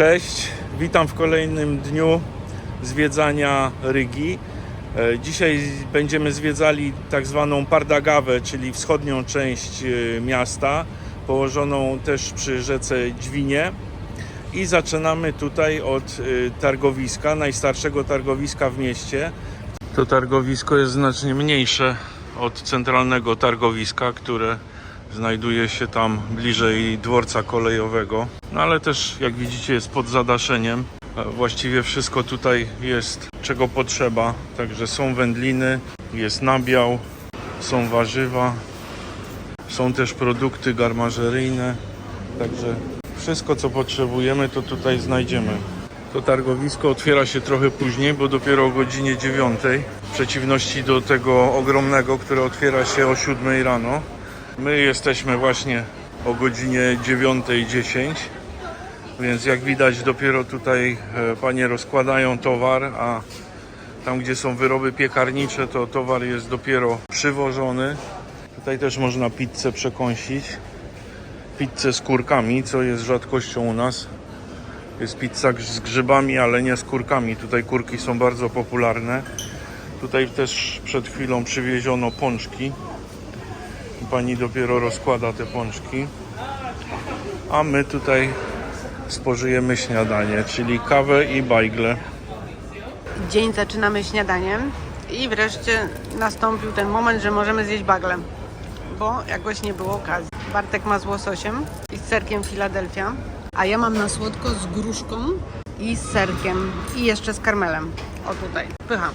Cześć, witam w kolejnym dniu zwiedzania Rygi. E, Dzisiaj będziemy zwiedzali tak zwaną Pardagawę, czyli wschodnią część e, miasta, położoną też przy rzece Dźwinie. I zaczynamy tutaj od e, targowiska, najstarszego targowiska w mieście. To targowisko jest znacznie mniejsze od centralnego targowiska, które znajduje się tam bliżej dworca kolejowego. No ale też, jak widzicie, jest pod zadaszeniem. Właściwie wszystko tutaj jest, czego potrzeba. Także są wędliny, jest nabiał, są warzywa, są też produkty garmażeryjne. Także wszystko, co potrzebujemy, to tutaj znajdziemy. To targowisko otwiera się trochę później, bo dopiero o godzinie 9, w przeciwności do tego ogromnego, które otwiera się o 7 rano. My jesteśmy właśnie o godzinie 9.10, więc jak widać dopiero tutaj e, panie rozkładają towar, a tam gdzie są wyroby piekarnicze to towar jest dopiero przywożony. Tutaj też można pizzę przekąsić. Pizzę z kurkami, co jest rzadkością u nas. Jest pizza z grzybami, ale nie z kurkami. Tutaj kurki są bardzo popularne. Tutaj też przed chwilą przywieziono pączki. Pani dopiero rozkłada te pączki. A my tutaj spożyjemy śniadanie, czyli kawę i bajgle. Dzień zaczynamy śniadaniem i wreszcie nastąpił ten moment, że możemy zjeść bagle, bo jakoś nie było okazji. Bartek ma z łososiem i z serkiem Philadelphia, a ja mam na słodko z gruszką i z serkiem i jeszcze z karmelem. O tutaj, pycha.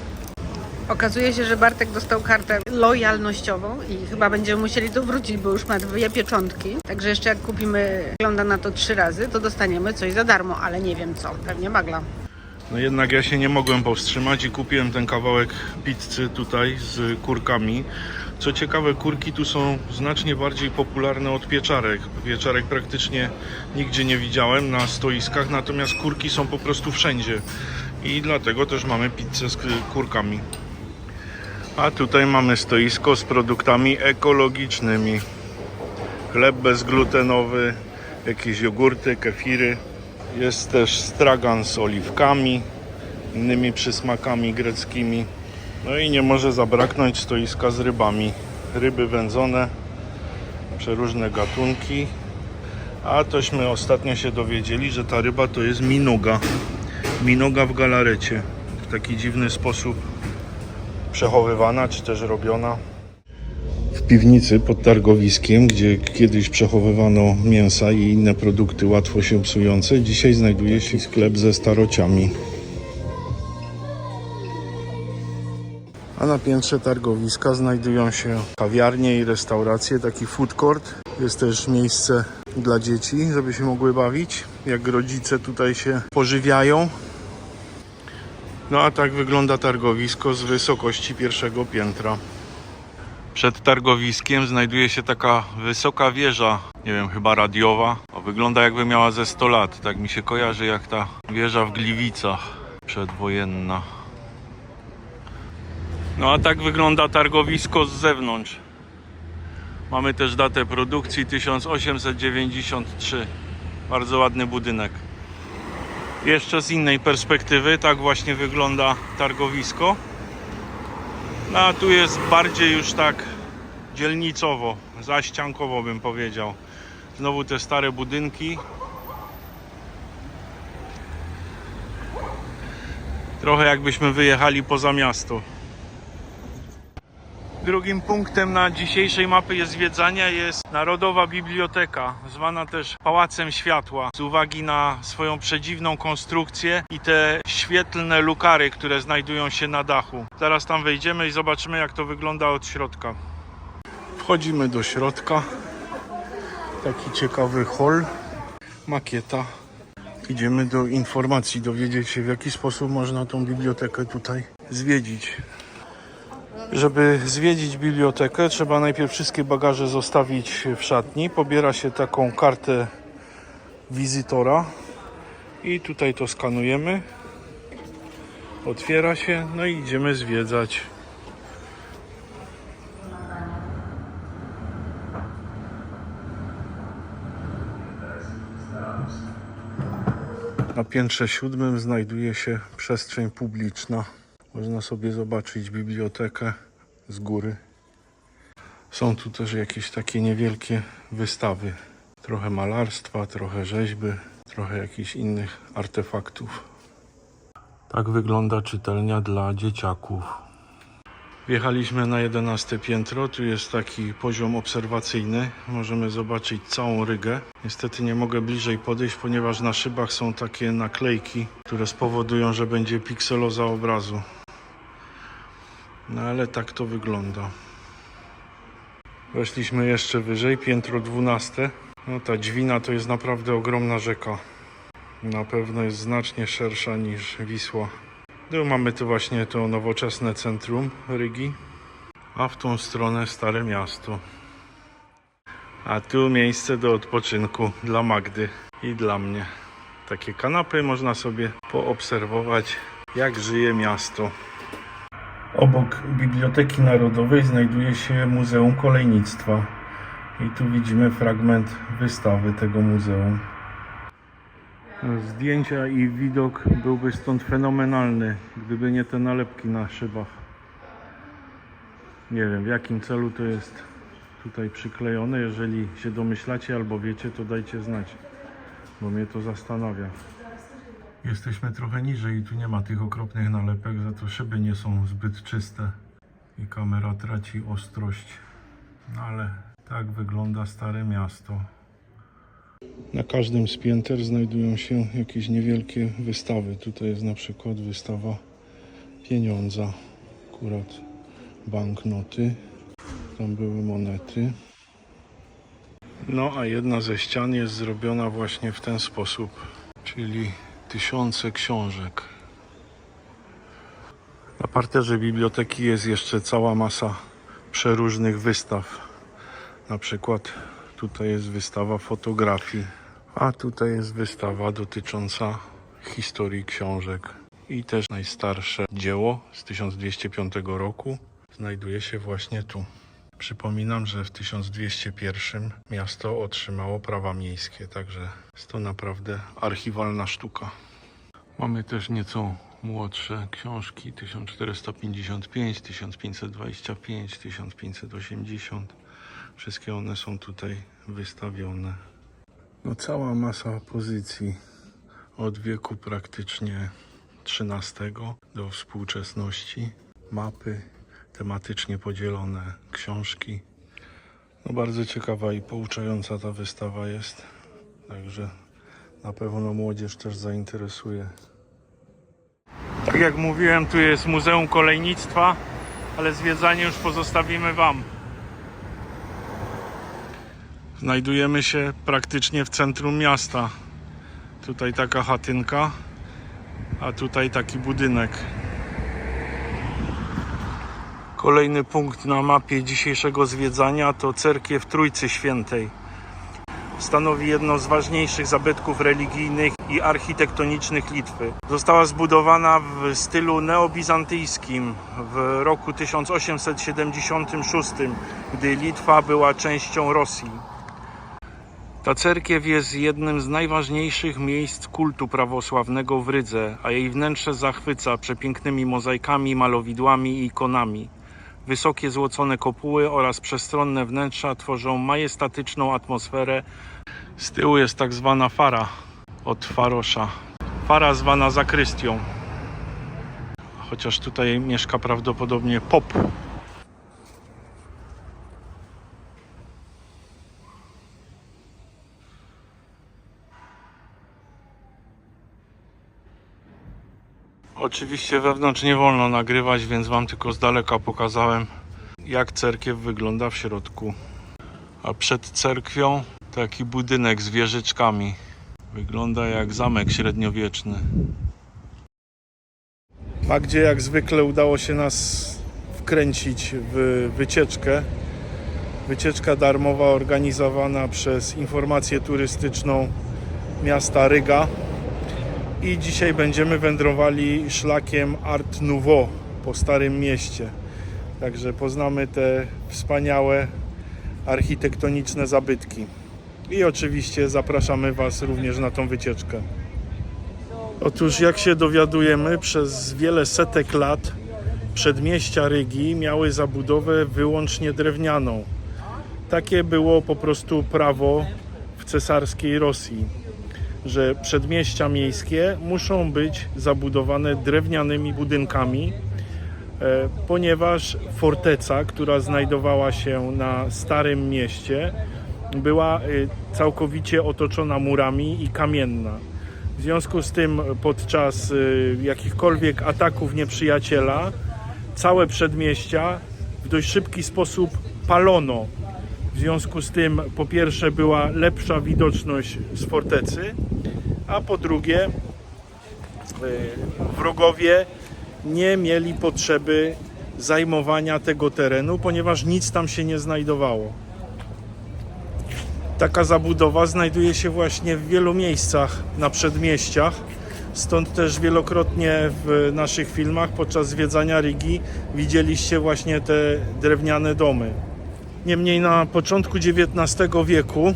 Okazuje się, że Bartek dostał kartę lojalnościową i chyba będziemy musieli to wrócić, bo już ma dwie pieczątki. Także jeszcze jak kupimy, wygląda na to trzy razy, to dostaniemy coś za darmo, ale nie wiem co, pewnie bagla. No jednak ja się nie mogłem powstrzymać i kupiłem ten kawałek pizzy tutaj z kurkami. Co ciekawe, kurki tu są znacznie bardziej popularne od pieczarek. Pieczarek praktycznie nigdzie nie widziałem na stoiskach, natomiast kurki są po prostu wszędzie. I dlatego też mamy pizzę z kurkami. A tutaj mamy stoisko z produktami ekologicznymi. Chleb bezglutenowy, jakieś jogurty, kefiry. Jest też stragan z oliwkami, innymi przysmakami greckimi. No i nie może zabraknąć stoiska z rybami. Ryby wędzone, przeróżne gatunki. A tośmy ostatnio się dowiedzieli, że ta ryba to jest minuga. Minuga w galarecie. W taki dziwny sposób przechowywana, czy też robiona. W piwnicy pod targowiskiem, gdzie kiedyś przechowywano mięsa i inne produkty łatwo się psujące, dzisiaj znajduje się sklep ze starociami. A na piętrze targowiska znajdują się kawiarnie i restauracje, taki food court. Jest też miejsce dla dzieci, żeby się mogły bawić, jak rodzice tutaj się pożywiają. No a tak wygląda targowisko z wysokości pierwszego piętra. Przed targowiskiem znajduje się taka wysoka wieża, nie wiem, chyba radiowa. O, wygląda jakby miała ze 100 lat. Tak mi się kojarzy jak ta wieża w Gliwicach przedwojenna. No a tak wygląda targowisko z zewnątrz. Mamy też datę produkcji 1893. Bardzo ładny budynek. Jeszcze z innej perspektywy tak właśnie wygląda targowisko. No a tu jest bardziej już tak dzielnicowo, zaściankowo bym powiedział. Znowu te stare budynki. Trochę jakbyśmy wyjechali poza miasto. Drugim punktem na dzisiejszej mapy jest zwiedzania jest Narodowa Biblioteka, zwana też Pałacem Światła, z uwagi na swoją przedziwną konstrukcję i te świetlne lukary, które znajdują się na dachu. Zaraz tam wejdziemy i zobaczymy jak to wygląda od środka. Wchodzimy do środka. Taki ciekawy hol, makieta. Idziemy do informacji, dowiedzieć się w jaki sposób można tą bibliotekę tutaj zwiedzić. Żeby zwiedzić bibliotekę, trzeba najpierw wszystkie bagaże zostawić w szatni. Pobiera się taką kartę wizytora i tutaj to skanujemy. Otwiera się, no i idziemy zwiedzać. Na piętrze siódmym znajduje się przestrzeń publiczna. Można sobie zobaczyć bibliotekę z góry. Są tu też jakieś takie niewielkie wystawy. Trochę malarstwa, trochę rzeźby, trochę jakichś innych artefaktów. Tak wygląda czytelnia dla dzieciaków. Wjechaliśmy na 11 piętro, tu jest taki poziom obserwacyjny. Możemy zobaczyć całą Rygę. Niestety nie mogę bliżej podejść, ponieważ na szybach są takie naklejki, które spowodują, że będzie pikseloza obrazu. No ale tak to wygląda. Weszliśmy jeszcze wyżej, piętro 12. No ta dźwina to jest naprawdę ogromna rzeka. Na pewno jest znacznie szersza niż Wisła. Tu mamy tu właśnie to nowoczesne centrum Rygi, a w tą stronę Stare Miasto. A tu miejsce do odpoczynku dla Magdy i dla mnie. Takie kanapy można sobie poobserwować, jak żyje miasto. Obok Biblioteki Narodowej znajduje się Muzeum Kolejnictwa. I tu widzimy fragment wystawy tego muzeum. Zdjęcia i widok byłby stąd fenomenalny, gdyby nie te nalepki na szybach. Nie wiem w jakim celu to jest tutaj przyklejone. Jeżeli się domyślacie albo wiecie, to dajcie znać, bo mnie to zastanawia. Jesteśmy trochę niżej i tu nie ma tych okropnych nalepek, za to szyby nie są zbyt czyste i kamera traci ostrość. No ale tak wygląda Stare Miasto. Na każdym z pięter znajdują się jakieś niewielkie wystawy. Tutaj jest na przykład wystawa pieniądza, akurat banknoty. Tam były monety. No a jedna ze ścian jest zrobiona właśnie w ten sposób, czyli tysiące książek. Na parterze biblioteki jest jeszcze cała masa przeróżnych wystaw. Na przykład tutaj jest wystawa fotografii, a tutaj jest wystawa dotycząca historii książek. I też najstarsze dzieło z 1205 roku znajduje się właśnie tu. Przypominam, że w 1201 miasto otrzymało prawa miejskie, także jest to naprawdę archiwalna sztuka. Mamy też nieco młodsze książki 1455, 1525, 1580. Wszystkie one są tutaj wystawione. No cała masa pozycji od wieku praktycznie XIII do współczesności. Mapy tematycznie podzielone, książki. No bardzo ciekawa i pouczająca ta wystawa jest. Także na pewno młodzież też zainteresuje. Tak jak mówiłem, tu jest Muzeum Kolejnictwa, ale zwiedzanie już pozostawimy Wam. Znajdujemy się praktycznie w centrum miasta. Tutaj taka chatynka, a tutaj taki budynek. Kolejny punkt na mapie dzisiejszego zwiedzania to cerkiew Trójcy Świętej. Stanowi jedno z ważniejszych zabytków religijnych i architektonicznych Litwy. Została zbudowana w stylu neobizantyjskim w roku 1876, gdy Litwa była częścią Rosji. Ta cerkiew jest jednym z najważniejszych miejsc kultu prawosławnego w Rydze, a jej wnętrze zachwyca przepięknymi mozaikami, malowidłami i ikonami. Wysokie złocone kopuły oraz przestronne wnętrza tworzą majestatyczną atmosferę. Z tyłu jest tak zwana fara od farosza. Fara zwana zakrystią. Chociaż tutaj mieszka prawdopodobnie pop. Oczywiście wewnątrz nie wolno nagrywać, więc Wam tylko z daleka pokazałem, jak cerkiew wygląda w środku. A przed cerkwią taki budynek z wieżyczkami. Wygląda jak zamek średniowieczny. A gdzie jak zwykle udało się nas wkręcić w wycieczkę. Wycieczka darmowa organizowana przez informację turystyczną miasta Ryga. I dzisiaj będziemy wędrowali szlakiem Art Nouveau po Starym Mieście. Także poznamy te wspaniałe architektoniczne zabytki. I oczywiście zapraszamy Was również na tą wycieczkę. Otóż jak się dowiadujemy, przez wiele setek lat przedmieścia Rygi miały zabudowę wyłącznie drewnianą. Takie było po prostu prawo w cesarskiej Rosji, że przedmieścia miejskie muszą być zabudowane drewnianymi budynkami, e, ponieważ forteca, która znajdowała się na Starym Mieście, była e, całkowicie otoczona murami i kamienna. W związku z tym podczas y, jakichkolwiek ataków nieprzyjaciela całe przedmieścia w dość szybki sposób palono. W związku z tym po pierwsze była lepsza widoczność z fortecy, a po drugie y, wrogowie nie mieli potrzeby zajmowania tego terenu, ponieważ nic tam się nie znajdowało. Taka zabudowa znajduje się właśnie w wielu miejscach na przedmieściach. Stąd też wielokrotnie w naszych filmach podczas zwiedzania Rigi widzieliście właśnie te drewniane domy. Niemniej na początku XIX wieku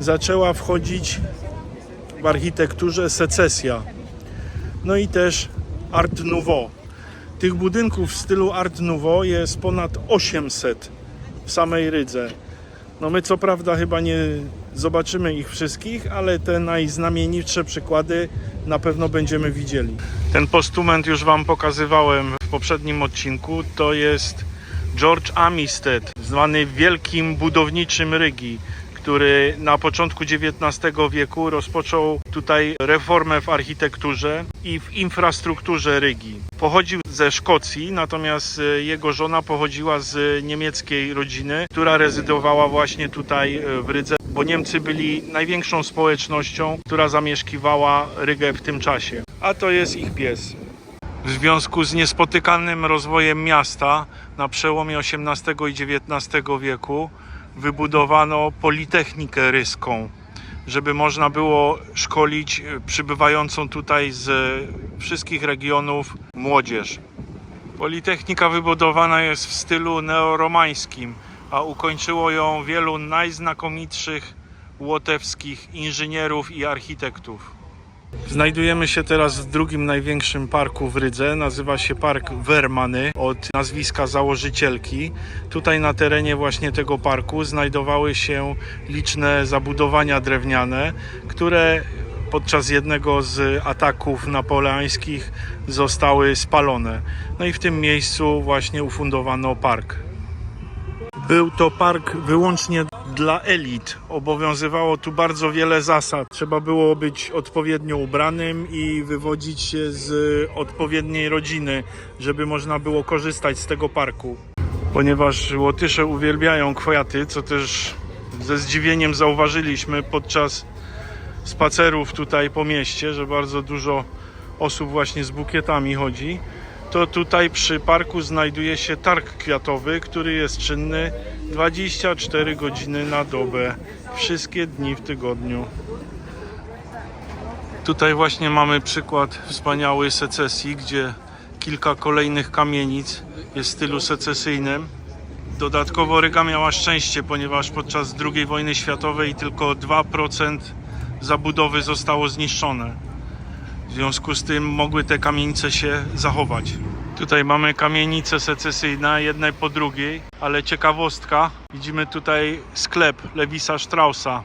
zaczęła wchodzić w architekturze secesja. No i też Art Nouveau. Tych budynków w stylu Art Nouveau jest ponad 800 w samej Rydze. No my co prawda chyba nie zobaczymy ich wszystkich, ale te najznamienitsze przykłady na pewno będziemy widzieli. Ten postument już Wam pokazywałem w poprzednim odcinku. To jest George Amistad, zwany wielkim budowniczym Rygi, który na początku XIX wieku rozpoczął tutaj reformę w architekturze i w infrastrukturze Rygi. Pochodził ze Szkocji, natomiast e, jego żona pochodziła z niemieckiej rodziny, która rezydowała właśnie tutaj e, w Rydze, bo Niemcy byli największą społecznością, która zamieszkiwała Rygę w tym czasie. A to jest ich pies. W związku z niespotykanym rozwojem miasta na przełomie XVIII i XIX wieku wybudowano Politechnikę Ryską, żeby można było szkolić przybywającą tutaj z wszystkich regionów młodzież. Politechnika wybudowana jest w stylu neoromańskim, a ukończyło ją wielu najznakomitszych łotewskich inżynierów i architektów. Znajdujemy się teraz w drugim największym parku w Rydze. Nazywa się Park Wermany od nazwiska założycielki. Tutaj na terenie właśnie tego parku znajdowały się liczne zabudowania drewniane, które podczas jednego z ataków napoleońskich zostały spalone. No i w tym miejscu właśnie ufundowano park. Był to park wyłącznie dla elit. Obowiązywało tu bardzo wiele zasad. Trzeba było być odpowiednio ubranym i wywodzić się z odpowiedniej rodziny, żeby można było korzystać z tego parku. Ponieważ Łotysze uwielbiają kwiaty, co też ze zdziwieniem zauważyliśmy podczas spacerów tutaj po mieście, że bardzo dużo osób właśnie z bukietami chodzi to tutaj przy parku znajduje się targ kwiatowy, który jest czynny 24 godziny na dobę, wszystkie dni w tygodniu. Tutaj właśnie mamy przykład wspaniałej secesji, gdzie kilka kolejnych kamienic jest w stylu secesyjnym. Dodatkowo Ryga miała szczęście, ponieważ podczas II wojny światowej tylko 2% zabudowy zostało zniszczone. W związku z tym mogły te kamienice się zachować. Tutaj mamy kamienice secesyjne, jednej po drugiej, ale ciekawostka, widzimy tutaj sklep Lewisa Straussa.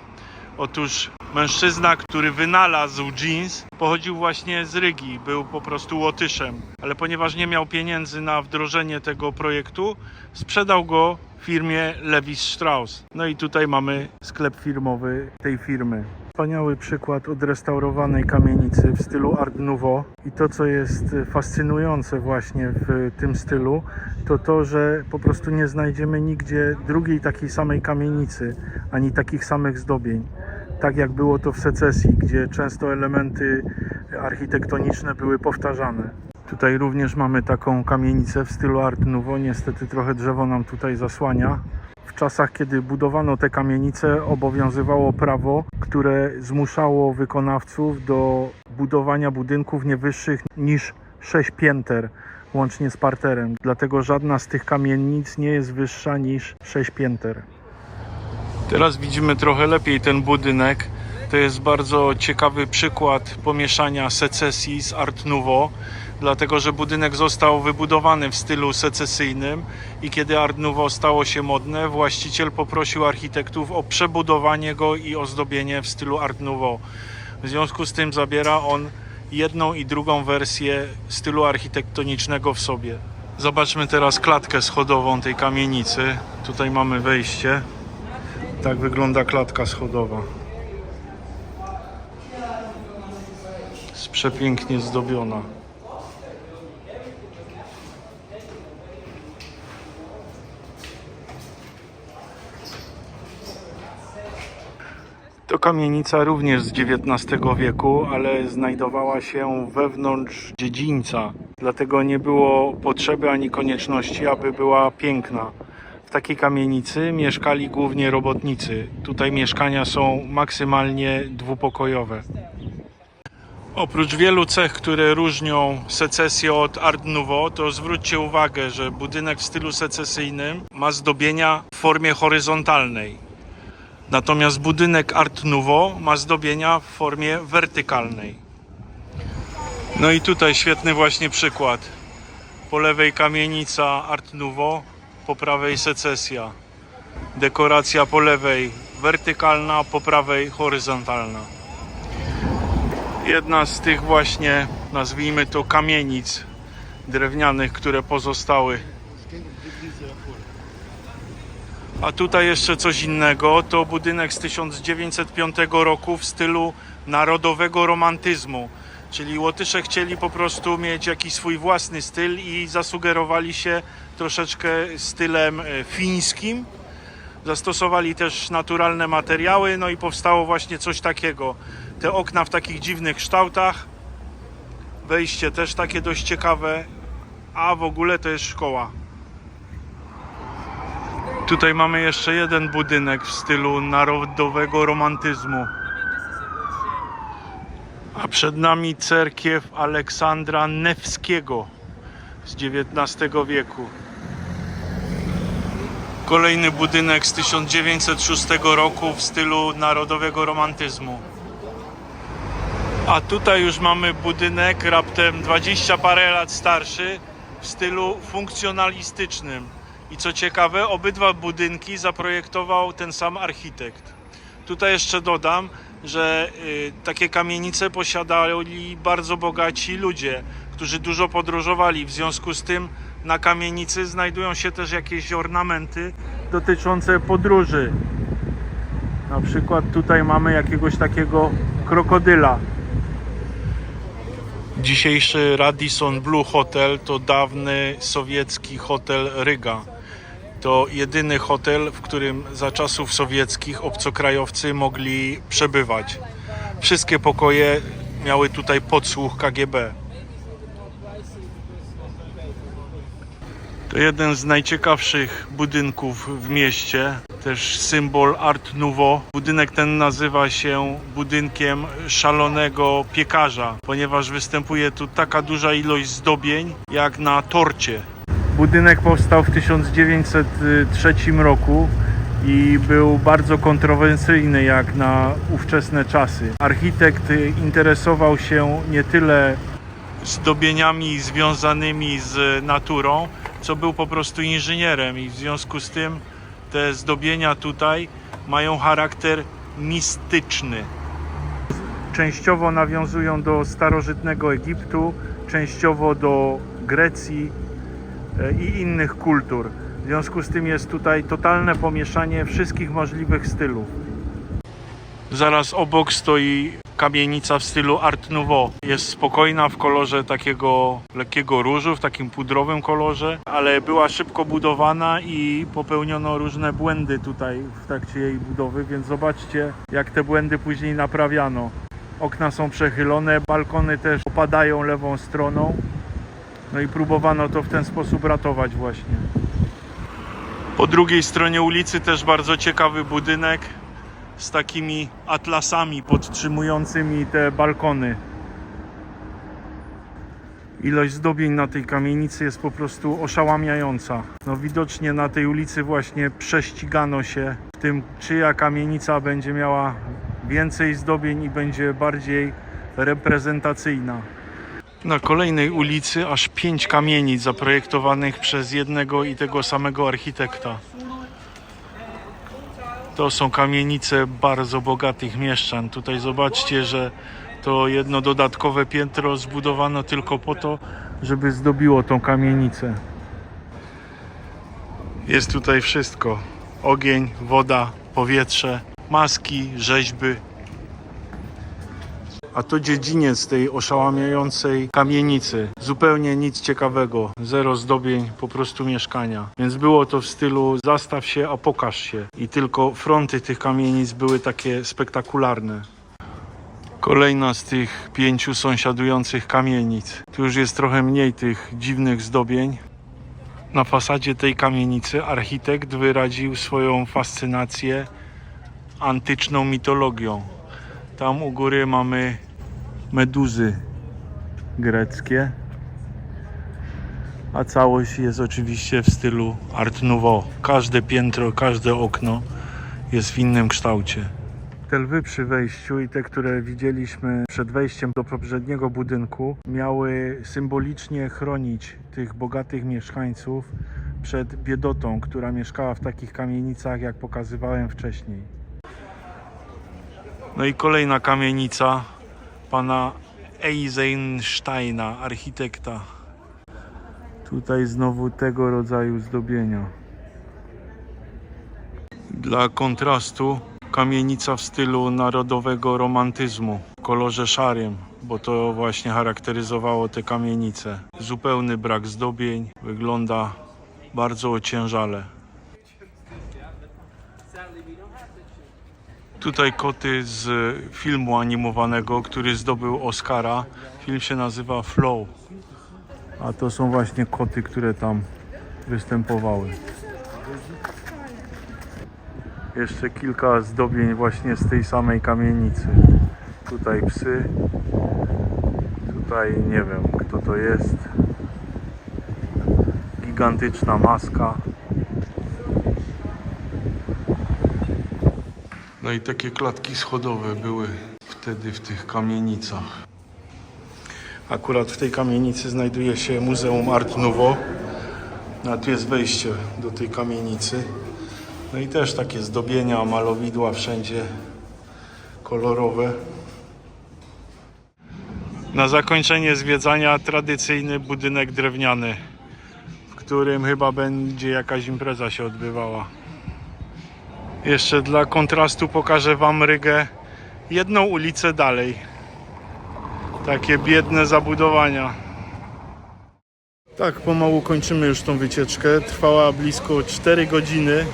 Otóż mężczyzna, który wynalazł jeans, pochodził właśnie z Rygi, był po prostu Łotyszem, ale ponieważ nie miał pieniędzy na wdrożenie tego projektu, sprzedał go firmie Lewis Strauss. No i tutaj mamy sklep firmowy tej firmy. Wspaniały przykład odrestaurowanej kamienicy w stylu Art Nouveau. I to, co jest fascynujące właśnie w tym stylu, to to, że po prostu nie znajdziemy nigdzie drugiej takiej samej kamienicy, ani takich samych zdobień. Tak jak było to w secesji, gdzie często elementy architektoniczne były powtarzane. Tutaj również mamy taką kamienicę w stylu Art Nouveau. Niestety trochę drzewo nam tutaj zasłania. W czasach, kiedy budowano te kamienice, obowiązywało prawo, które zmuszało wykonawców do budowania budynków nie wyższych niż 6 pięter, łącznie z parterem. Dlatego żadna z tych kamienic nie jest wyższa niż 6 pięter. Teraz widzimy trochę lepiej ten budynek. To jest bardzo ciekawy przykład pomieszania secesji z Art Nouveau, dlatego że budynek został wybudowany w stylu secesyjnym i kiedy Art Nouveau stało się modne, właściciel poprosił architektów o przebudowanie go i ozdobienie w stylu Art Nouveau. W związku z tym zabiera on jedną i drugą wersję stylu architektonicznego w sobie. Zobaczmy teraz klatkę schodową tej kamienicy. Tutaj mamy wejście. Tak wygląda klatka schodowa. Przepięknie zdobiona. To kamienica również z XIX wieku, ale znajdowała się wewnątrz dziedzińca. Dlatego nie było potrzeby ani konieczności, aby była piękna. W takiej kamienicy mieszkali głównie robotnicy. Tutaj mieszkania są maksymalnie dwupokojowe. Oprócz wielu cech, które różnią secesję od Art Nouveau, to zwróćcie uwagę, że budynek w stylu secesyjnym ma zdobienia w formie horyzontalnej. Natomiast budynek Art Nouveau ma zdobienia w formie wertykalnej. No i tutaj świetny właśnie przykład. Po lewej kamienica Art Nouveau, po prawej secesja. Dekoracja po lewej wertykalna, po prawej horyzontalna. Jedna z tych właśnie, nazwijmy to kamienic drewnianych, które pozostały a tutaj jeszcze coś innego, to budynek z 1905 roku w stylu narodowego romantyzmu. Czyli Łotysze chcieli po prostu mieć jakiś swój własny styl i zasugerowali się troszeczkę stylem e, fińskim. Zastosowali też naturalne materiały, no i powstało właśnie coś takiego. Te okna w takich dziwnych kształtach, wejście też takie dość ciekawe, a w ogóle to jest szkoła. Tutaj mamy jeszcze jeden budynek w stylu narodowego romantyzmu. A przed nami cerkiew Aleksandra Newskiego z XIX wieku. Kolejny budynek z 1906 roku w stylu narodowego romantyzmu. A tutaj już mamy budynek raptem 20 parę lat starszy w stylu funkcjonalistycznym. I co ciekawe, obydwa budynki zaprojektował ten sam architekt. Tutaj jeszcze dodam, że y, takie kamienice posiadali bardzo bogaci ludzie, którzy dużo podróżowali. W związku z tym na kamienicy znajdują się też jakieś ornamenty dotyczące podróży. Na przykład tutaj mamy jakiegoś takiego krokodyla. Dzisiejszy Radisson Blue Hotel to dawny sowiecki hotel Ryga. To jedyny hotel, w którym za czasów sowieckich obcokrajowcy mogli przebywać. Wszystkie pokoje miały tutaj podsłuch KGB. To jeden z najciekawszych budynków w mieście, też symbol Art Nouveau. Budynek ten nazywa się budynkiem szalonego piekarza, ponieważ występuje tu taka duża ilość zdobień jak na torcie. Budynek powstał w 1903 roku i był bardzo kontrowersyjny jak na ówczesne czasy. Architekt interesował się nie tyle zdobieniami związanymi z naturą, co był po prostu inżynierem i w związku z tym te zdobienia tutaj mają charakter mistyczny. Częściowo nawiązują do starożytnego Egiptu, częściowo do Grecji e, i innych kultur. W związku z tym jest tutaj totalne pomieszanie wszystkich możliwych stylów. Zaraz obok stoi kamienica w stylu Art Nouveau. Jest spokojna w kolorze takiego lekkiego różu, w takim pudrowym kolorze, ale była szybko budowana i popełniono różne błędy tutaj w trakcie jej budowy, więc zobaczcie jak te błędy później naprawiano. Okna są przechylone, balkony też opadają lewą stroną. No i próbowano to w ten sposób ratować właśnie. Po drugiej stronie ulicy też bardzo ciekawy budynek z takimi atlasami podtrzymującymi te balkony. Ilość zdobień na tej kamienicy jest po prostu oszałamiająca. No widocznie na tej ulicy właśnie prześcigano się w tym, czyja kamienica będzie miała więcej zdobień i będzie bardziej reprezentacyjna. Na kolejnej ulicy aż pięć kamienic zaprojektowanych przez jednego i tego samego architekta. To są kamienice bardzo bogatych mieszczan. Tutaj zobaczcie, że to jedno dodatkowe piętro zbudowano tylko po to, żeby zdobiło tą kamienicę. Jest tutaj wszystko: ogień, woda, powietrze, maski, rzeźby. A to dziedziniec tej oszałamiającej kamienicy. Zupełnie nic ciekawego. Zero zdobień, po prostu mieszkania. Więc było to w stylu zastaw się, a pokaż się. I tylko fronty tych kamienic były takie spektakularne. Kolejna z tych pięciu sąsiadujących kamienic. Tu już jest trochę mniej tych dziwnych zdobień. Na fasadzie tej kamienicy architekt wyraził swoją fascynację antyczną mitologią. Tam u góry mamy meduzy greckie, a całość jest oczywiście w stylu Art Nouveau. Każde piętro, każde okno jest w innym kształcie. Te lwy przy wejściu i te, które widzieliśmy przed wejściem do poprzedniego budynku, miały symbolicznie chronić tych bogatych mieszkańców przed biedotą, która mieszkała w takich kamienicach, jak pokazywałem wcześniej. No i kolejna kamienica pana Eisensteina, architekta. Tutaj znowu tego rodzaju zdobienia. Dla kontrastu kamienica w stylu narodowego romantyzmu w kolorze szarym, bo to właśnie charakteryzowało te kamienice. Zupełny brak zdobień, wygląda bardzo ociężale. Tutaj koty z filmu animowanego, który zdobył Oscara. Film się nazywa Flow. A to są właśnie koty, które tam występowały. Jeszcze kilka zdobień właśnie z tej samej kamienicy. Tutaj psy. Tutaj nie wiem kto to jest. Gigantyczna maska. No i takie klatki schodowe były wtedy w tych kamienicach. Akurat w tej kamienicy znajduje się Muzeum Art Nouveau. A tu jest wejście do tej kamienicy. No i też takie zdobienia, malowidła wszędzie kolorowe. Na zakończenie zwiedzania tradycyjny budynek drewniany, w którym chyba będzie jakaś impreza się odbywała. Jeszcze dla kontrastu pokażę Wam Rygę jedną ulicę dalej. Takie biedne zabudowania. Tak, pomału kończymy już tą wycieczkę. Trwała blisko 4 godziny.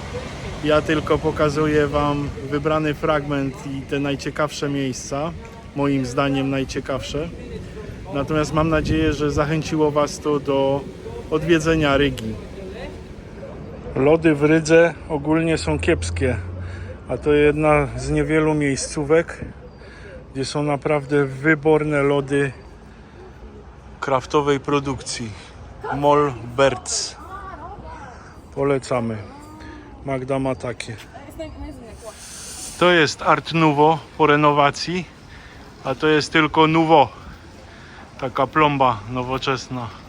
Ja tylko pokazuję Wam wybrany fragment i te najciekawsze miejsca. Moim zdaniem najciekawsze. Natomiast mam nadzieję, że zachęciło Was to do odwiedzenia Rygi. Lody w Rydze ogólnie są kiepskie, a to jedna z niewielu miejscówek, gdzie są naprawdę wyborne lody kraftowej produkcji. Mol Berts. Polecamy. Magda ma takie. To jest Art Nouveau po renowacji, a to jest tylko Nouveau. Taka plomba nowoczesna.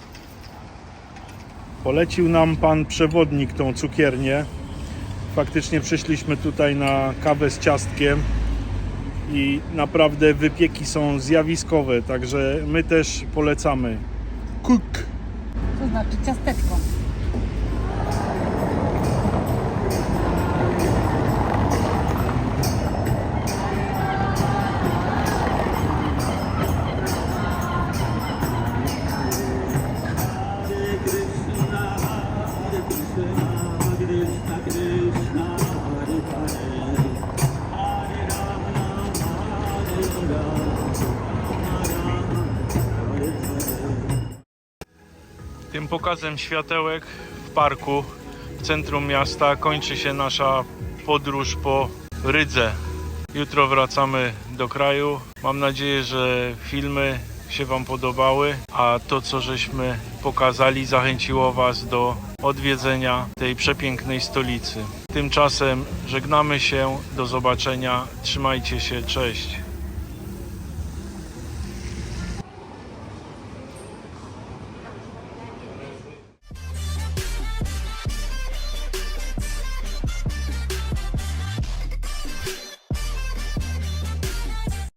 Polecił nam pan przewodnik tą cukiernię. Faktycznie przyszliśmy tutaj na kawę z ciastkiem i naprawdę wypieki są zjawiskowe, także my też polecamy. Cook. To znaczy ciasteczko. Tym pokazem światełek w parku w centrum miasta kończy się nasza podróż po Rydze. Jutro wracamy do kraju. Mam nadzieję, że filmy się Wam podobały, a to co żeśmy pokazali zachęciło Was do odwiedzenia tej przepięknej stolicy. Tymczasem żegnamy się, do zobaczenia, trzymajcie się, cześć.